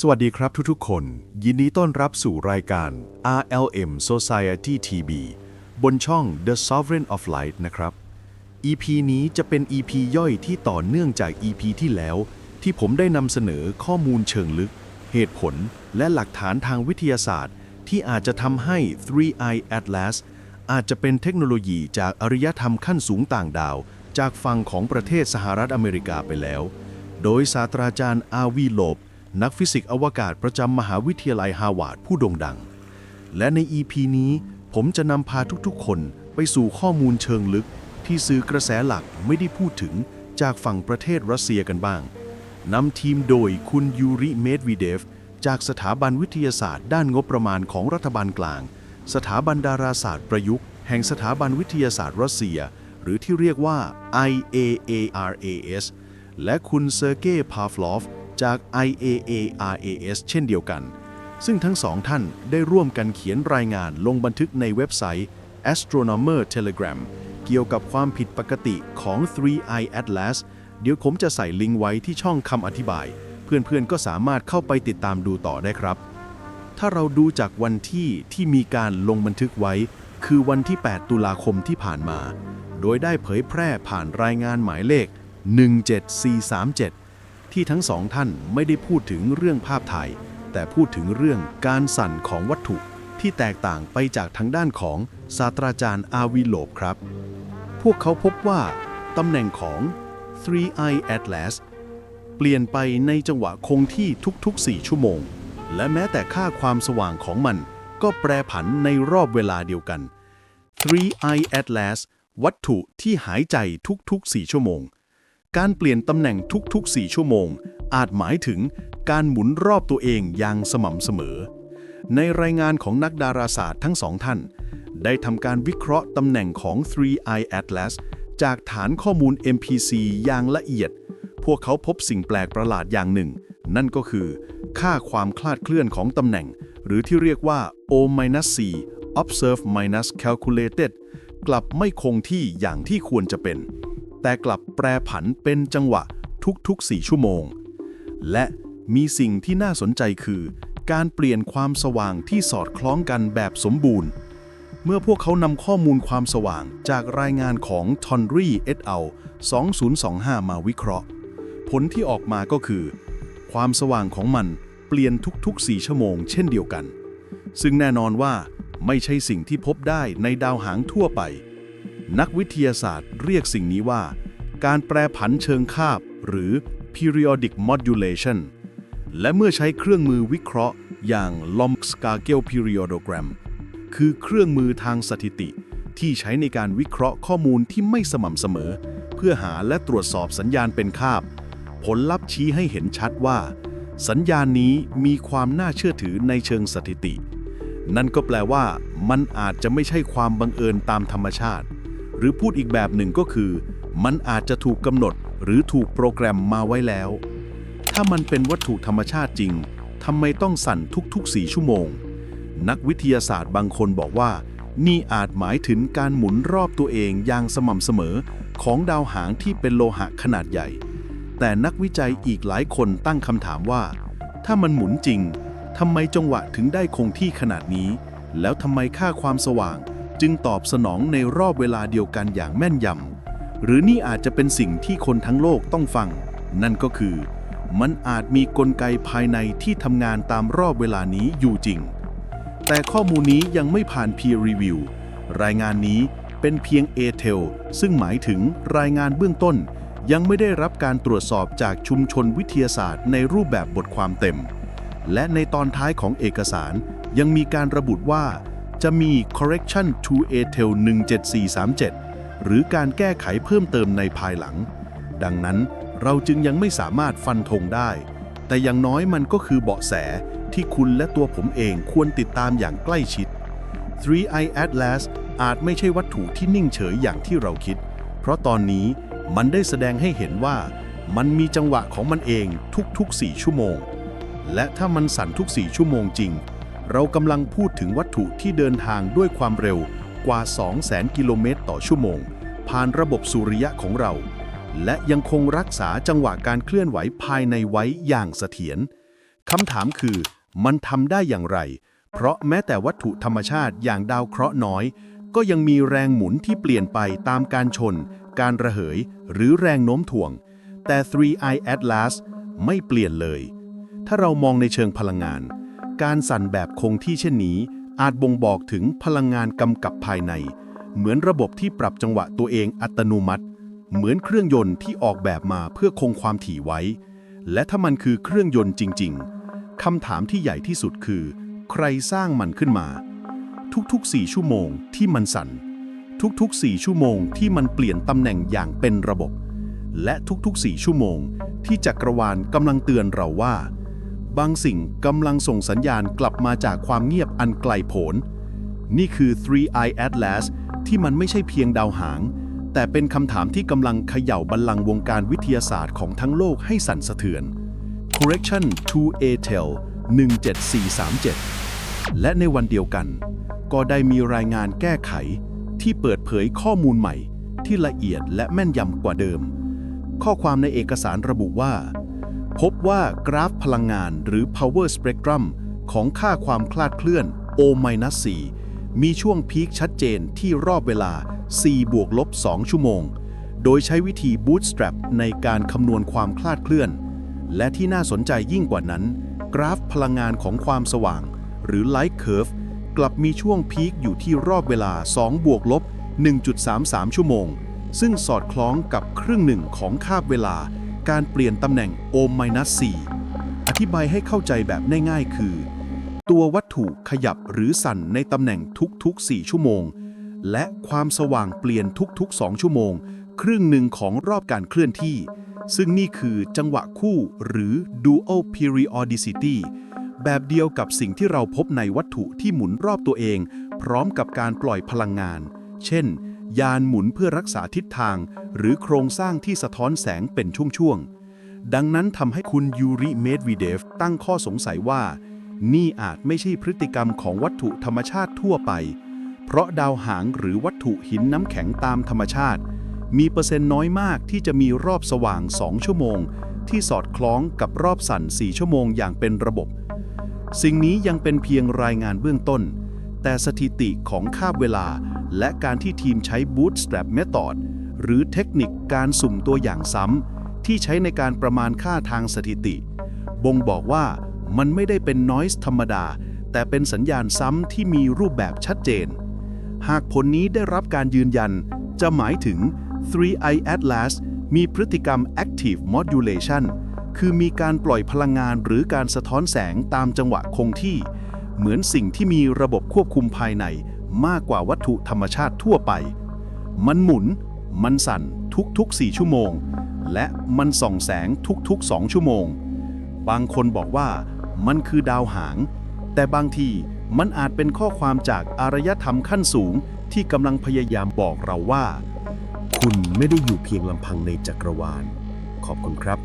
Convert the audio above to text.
สวัสดีครับทุกๆคน ยินดีต้อนรับสู่รายการ RLM Society TV บนช่อง The Sovereign of Light นะครับ EP นี้จะเป็น EP ย่อยที่ต่อเนื่องจาก EP ที่แล้ว ที่ผมได้นำเสนอข้อมูลเชิงลึก เหตุผล และหลักฐานทางวิทยาศาสตร์ ที่อาจจะทำให้ 3i Atlas อาจจะเป็นเทคโนโลยีจากอารยธรรมขั้นสูงต่างดาว จากฝั่งของประเทศสหรัฐอเมริกาไปแล้ว โดยศาสตราจารย์อาวีโลบ นักฟิสิกส์อวกาศประจำมหาวิทยาลัยฮาวาดผู้โด่งดัง และใน EP นี้ผมจะนำพาทุกๆ คนไปสู่ข้อมูลเชิงลึก ที่สื่อกระแสหลักไม่ได้พูดถึงจากฝั่งประเทศรัสเซียกันบ้าง นำทีมโดยคุณยูริเมดวีเดฟ จากสถาบันวิทยาศาสตร์ด้านงบประมาณของรัฐบาลกลาง สถาบันดาราศาสตร์ประยุกต์ แห่งสถาบันวิทยาศาสตร์รัสเซีย หรือที่เรียกว่า IAARAS และคุณเซอร์เกย์พาฟลอฟ จาก IAARAS เช่นเดียวกัน ซึ่งทั้งสองท่านได้ร่วมกันเขียนรายงานลงบันทึกในเว็บไซต์ Astronomer Telegram เกี่ยวกับความผิดปกติของ 3i Atlas เดี๋ยวผมจะใส่ลิงก์ไว้ที่ช่องคำอธิบาย เพื่อนๆก็สามารถเข้าไปติดตามดูต่อได้ครับ ถ้าเราดูจากวันที่ที่มีการลงบันทึกไว้ คือวันที่ 8 ตุลาคมที่ผ่านมา โดยได้เผยแพร่ผ่านรายงานหมายเลข 17437 ที่ทั้งสองท่านไม่ได้พูดถึงเรื่องภาพถ่าย แต่พูดถึงเรื่องการสั่นของวัตถุที่แตกต่างไปจากทางด้านของศาสตราจารย์อาวีโลบครับ พวกเขาพบว่าตำแหน่งของ 3i Atlas เปลี่ยนไปในจังหวะคงที่ทุกๆ 4 ชั่วโมง และแม้แต่ค่าความสว่างของมันก็แปรผันในรอบเวลาเดียวกัน 3i Atlas วัตถุที่หายใจทุกๆ 4 ชั่วโมง การเปลี่ยนตำแหน่งทุกๆ 4 ชั่วโมง อาจหมายถึงการหมุนรอบตัวเองอย่างสม่ำเสมอ ในรายงานของนักดาราศาสตร์ทั้งสองท่าน ได้ทำการวิเคราะห์ตำแหน่งของ 3i Atlas จากฐานข้อมูล MPC อย่างละเอียด พวกเขาพบสิ่งแปลกประหลาดอย่างหนึ่ง นั่นก็คือ ค่าความคลาดเคลื่อนของตำแหน่ง หรือที่เรียกว่า O-C observe minus calculated กลับไม่คงที่อย่างที่ควรจะเป็น แต่กลับแปรผันเป็นจังหวะทุกๆ 4 ชั่วโมง และมีสิ่งที่น่าสนใจคือ การเปลี่ยนความสว่างที่สอดคล้องกันแบบสมบูรณ์ เมื่อพวกเขานำข้อมูลความสว่างจากรายงานของทอนรีเอตเอา2025 มาวิเคราะห์ ผลที่ออกมาก็คือ ความสว่างของมันเปลี่ยนทุกๆ 4 ชั่วโมง เช่นเดียวกัน ซึ่งแน่นอนว่าไม่ใช่สิ่งที่พบได้ในดาวหางทั่วไป นักวิทยาศาสตร์เรียกสิ่งนี้ว่า การแปรผันเชิงคาบ หรือ periodic modulation และเมื่อใช้เครื่องมือวิเคราะห์อย่าง Lomscagel periodogram คือเครื่องมือทางสถิติ ที่ใช้ในการวิเคราะห์ข้อมูลที่ไม่สม่ำเสมอ เพื่อหาและตรวจสอบสัญญาณเป็นคาบ ผลลัพธ์ชี้ให้เห็นชัดว่า สัญญาณนี้มีความน่าเชื่อถือในเชิงสถิติ นั่นก็แปลว่า มันอาจจะไม่ใช่ความบังเอิญตามธรรมชาติ หรือพูดอีกแบบหนึ่งก็คือ มันอาจจะถูกกำหนดหรือถูกโปรแกรมมาไว้แล้ว ถ้ามันเป็นวัตถุธรรมชาติจริงทำไมต้องสั่นทุกๆ4ชั่วโมง นักวิทยาศาสตร์บางคนบอกว่า นี่อาจหมายถึงการหมุนรอบตัวเองอย่างสม่ำเสมอของดาวหางที่เป็นโลหะขนาดใหญ่ แต่นักวิจัยอีกหลายคนตั้งคำถามว่า ถ้ามันหมุนจริงทำไมจังหวะถึงได้คงที่ขนาดนี้ แล้วทำไมค่าความสว่าง จึงตอบสนองในรอบเวลาเดียวกันอย่างแม่นยำ หรือนี่อาจจะเป็นสิ่งที่คนทั้งโลกต้องฟัง นั่นก็คือ มันอาจมีกลไกภายในที่ทำงานตามรอบเวลานี้อยู่จริง แต่ข้อมูลนี้ยังไม่ผ่าน peer review รายงานนี้เป็นเพียง ATEL ซึ่งหมายถึงรายงานเบื้องต้น ยังไม่ได้รับการตรวจสอบจากชุมชนวิทยาศาสตร์ในรูปแบบบทความเต็ม และในตอนท้ายของเอกสารยังมีการระบุว่า จะมี correction to ATEL 17437 หรือการแก้ไขเพิ่มเติมในภายหลัง ดังนั้นเราจึงยังไม่สามารถฟันธงได้ แต่อย่างน้อยมันก็คือเบาะแสที่คุณและตัวผมเองควรติดตามอย่างใกล้ชิด 3i Atlas อาจไม่ใช่วัตถุที่นิ่งเฉยอย่างที่เราคิด เพราะตอนนี้มันได้แสดงให้เห็นว่ามันมีจังหวะของมันเองทุกๆ 4 ชั่วโมง และถ้ามันสั่นทุก 4 ชั่วโมงจริง เรากำลังพูดถึงวัตถุที่เดินทางด้วยความเร็วกว่า 200,000 กิโลเมตรต่อชั่วโมง ผ่านระบบสุริยะของเรา และยังคงรักษาจังหวะการเคลื่อนไหวภายในไว้อย่างเสถียรคำถามคือมันทำได้อย่างไร เพราะแม้แต่วัตถุธรรมชาติอย่างดาวเคราะห์น้อย ก็ยังมีแรงหมุนที่เปลี่ยนไปตามการชน การระเหย หรือแรงโน้มถ่วง แต่ 3i Atlas ไม่เปลี่ยนเลย ถ้าเรามองในเชิงพลังงาน การสั่นแบบคงที่เช่นนี้ อาจบ่งบอกถึงพลังงานกำกับภายใน เหมือนระบบที่ปรับจังหวะตัวเองอัตโนมัติ เหมือนเครื่องยนต์ที่ออกแบบมาเพื่อคงความถี่ไว้ และถ้ามันคือเครื่องยนต์จริง ๆคำถามที่ใหญ่ที่สุดคือ ใครสร้างมันขึ้นมา ทุกๆ4ชั่วโมงที่มันสั่น ทุกๆ4ชั่วโมงที่มันเปลี่ยนตำแหน่งอย่างเป็นระบบ และทุกๆ4ชั่วโมง ที่จักรวาลกำลังเตือนเราว่า บางสิ่งกำลังส่งสัญญาณกลับมาจากความเงียบอันไกลโพ้นนี่คือ 3i Atlas ที่มันไม่ใช่เพียงดาวหาง แต่เป็นคำถามที่กำลังเขย่าบัลลังก์วงการวิทยาศาสตร์ของทั้งโลกให้สั่นสะเทือน Correction to ATEL 17437 และในวันเดียวกัน ก็ได้มีรายงานแก้ไข ที่เปิดเผยข้อมูลใหม่ ที่ละเอียดและแม่นยำกว่าเดิม ข้อความในเอกสารระบุว่า พบว่ากราฟพลังงานหรือ power spectrum ของค่าความคลาดเคลื่อน O-4 มีช่วงพีคชัดเจนที่รอบเวลา 4 บวกลบ 2 ชั่วโมง โดยใช้วิธี bootstrap ในการคำนวณความคลาดเคลื่อน และที่น่าสนใจยิ่งกว่านั้น กราฟพลังงานของความสว่าง หรือ light curve กลับมีช่วงพีคอยู่ที่รอบเวลา 2 บวกลบ 1.33 ชั่วโมง ซึ่งสอดคล้องกับครึ่งหนึ่งของคาบเวลา การเปลี่ยนตำแหน่ง O-4 อธิบายให้เข้าใจแบบง่ายๆ คือ ตัววัตถุขยับหรือสั่นในตำแหน่งทุกๆ 4 ชั่วโมง และความสว่างเปลี่ยนทุกๆ 2 ชั่วโมง ครึ่งหนึ่งของรอบการเคลื่อนที่ ซึ่งนี่คือจังหวะคู่หรือ dual periodicity แบบเดียวกับสิ่งที่เราพบในวัตถุที่หมุนรอบตัวเอง พร้อมกับการปล่อยพลังงาน เช่น ยานหมุนเพื่อรักษาทิศทาง หรือโครงสร้างที่สะท้อนแสงเป็นช่วงๆ ดังนั้นทำให้คุณยูริเมดวีเดฟตั้งข้อสงสัยว่า นี่อาจไม่ใช่พฤติกรรมของวัตถุธรรมชาติทั่วไป เพราะดาวหางหรือวัตถุหินน้ำแข็งตามธรรมชาติ มีเปอร์เซ็นต์น้อยมากที่จะมีรอบสว่าง 2 ชั่วโมง ที่สอดคล้องกับรอบสั่น 4 ชั่วโมงอย่างเป็นระบบ สิ่งนี้ยังเป็นเพียงรายงานเบื้องต้น แต่สถิติของคาบเวลา และการที่ทีมใช้ Bootstrap Method หรือเทคนิคการสุ่มตัวอย่างซ้ำ ที่ใช้ในการประมาณค่าทางสถิติ บ่งบอกว่ามันไม่ได้เป็น noise ธรรมดา แต่เป็นสัญญาณซ้ำที่มีรูปแบบชัดเจน หากผลนี้ได้รับการยืนยัน จะหมายถึง 3i Atlas มีพฤติกรรม active modulation คือมีการปล่อยพลังงานหรือการสะท้อนแสงตามจังหวะคงที่ เหมือนสิ่งที่มีระบบควบคุมภายในมากกว่าวัตถุธรรมชาติทั่วไป มันหมุน มันสั่นทุกๆ 4 ชั่วโมง และมันส่องแสงทุกๆ 2 ชั่วโมง บางคนบอกว่ามันคือดาวหาง แต่บางทีมันอาจเป็นข้อความจากอารยธรรมขั้นสูงที่กำลังพยายามบอกเราว่า คุณไม่ได้อยู่เพียงลำพังในจักรวาล ขอบคุณครับ